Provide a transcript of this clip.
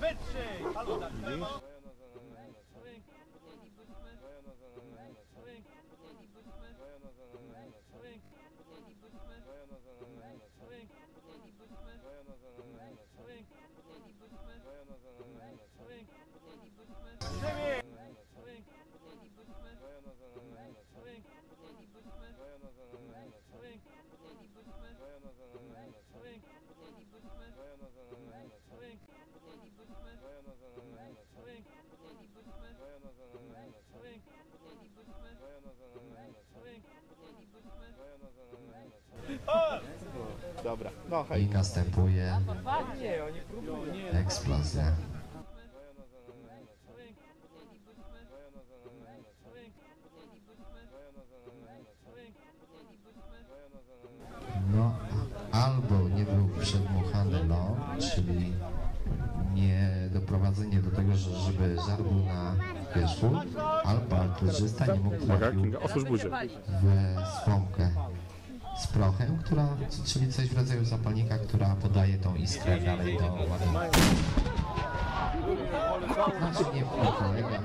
Wytrzyj! Halo! Dobra, no I hej. następuje eksplozja. No, albo nie był przedmuchany ląd, czyli nie doprowadzenie do tego, że, żeby żar był na wierzchu, albo alturzysta nie mógł trafił w słomkę z prochem, która, czyli coś w rodzaju zapalnika, która podaje tą iskrę dalej do ładunku. Znaczy nie kolega,